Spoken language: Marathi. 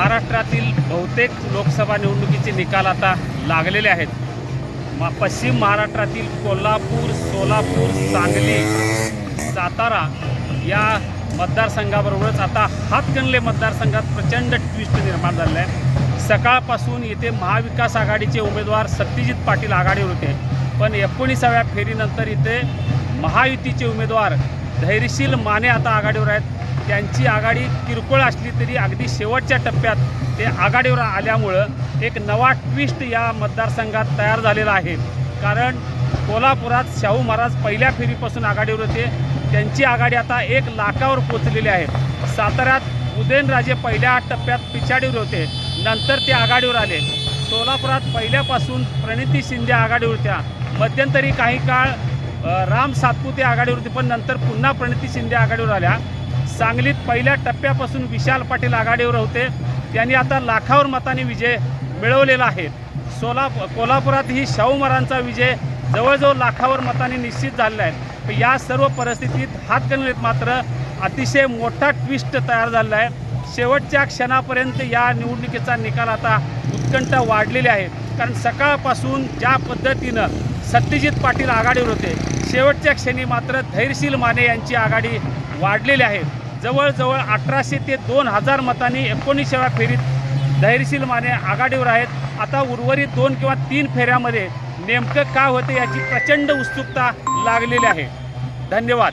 महाराष्ट्रातील बहुतेक लोकसभा निवडणुकीचे निकाल आता लागलेले आहेत. मा पश्चिम महाराष्ट्रातील कोल्हापूर सोलापूर सांगली सातारा या मतदारसंघाबरोबरच आता हातकणले मतदारसंघात प्रचंड ट्विस्ट निर्माण झालेलं आहे. सकाळपासून येथे महाविकास आघाडीचे उमेदवार सत्यजित पाटील आघाडीवर होते. पण एकोणीसाव्या फेरीनंतर इथे महायुतीचे उमेदवार धैर्यशील माने आता आघाडीवर आहेत. त्यांची आघाडी किरकोळ असली तरी अगदी शेवटच्या टप्प्यात ते आघाडीवर आल्यामुळं एक नवा ट्विस्ट या मतदारसंघात तयार झालेला आहे. कारण कोल्हापुरात शाहू महाराज पहिल्या फेरीपासून आघाडीवर होते. त्यांची आघाडी आता एक लाखावर पोचलेली आहे. साताऱ्यात उदयनराजे पहिल्या टप्प्यात पिछाडीवर होते. नंतर ते आघाडीवर आले. सोलापुरात पहिल्यापासून प्रणिती शिंदे आघाडीवर होत्या. मध्यंतरी काही काळ राम सातपुते आघाडीवर होते पण नंतर पुन्हा प्रणिती शिंदे आघाडीवर आल्या. सांगलीत पहिल्या टप्प्यापासून विशाल पाटील आघाडीवर होते. त्यांनी आता लाखावर मताने विजय मिळवलेला आहे. सोलाप कोल्हापुरात ही शाहू महाराजांचा विजय जवळजवळ लाखावर मताने निश्चित झालेला आहे. या सर्व परिस्थितीत हातगणित मात्र अतिशय मोठा ट्विस्ट तयार झालेला आहे. शेवटच्या क्षणापर्यंत या निवडणुकीचा निकाल आता उत्कंठ वाढलेली आहे. कारण सकाळपासून ज्या पद्धतीनं सत्यजित पाटील आघाडीवर होते शेवटच्या क्षणी मात्र धैर्यशील माने यांची आघाडी वाढलेली आहे. जवळजवळ अठराशे ते दोन हजार मतांनी एकोणीसाव्या फेरीत धैर्यशील माने आघाडीवर आहेत. आता उर्वरित दोन किंवा तीन फेऱ्यामध्ये नेमकं काय होतं याची प्रचंड उत्सुकता लागलेली आहे. धन्यवाद.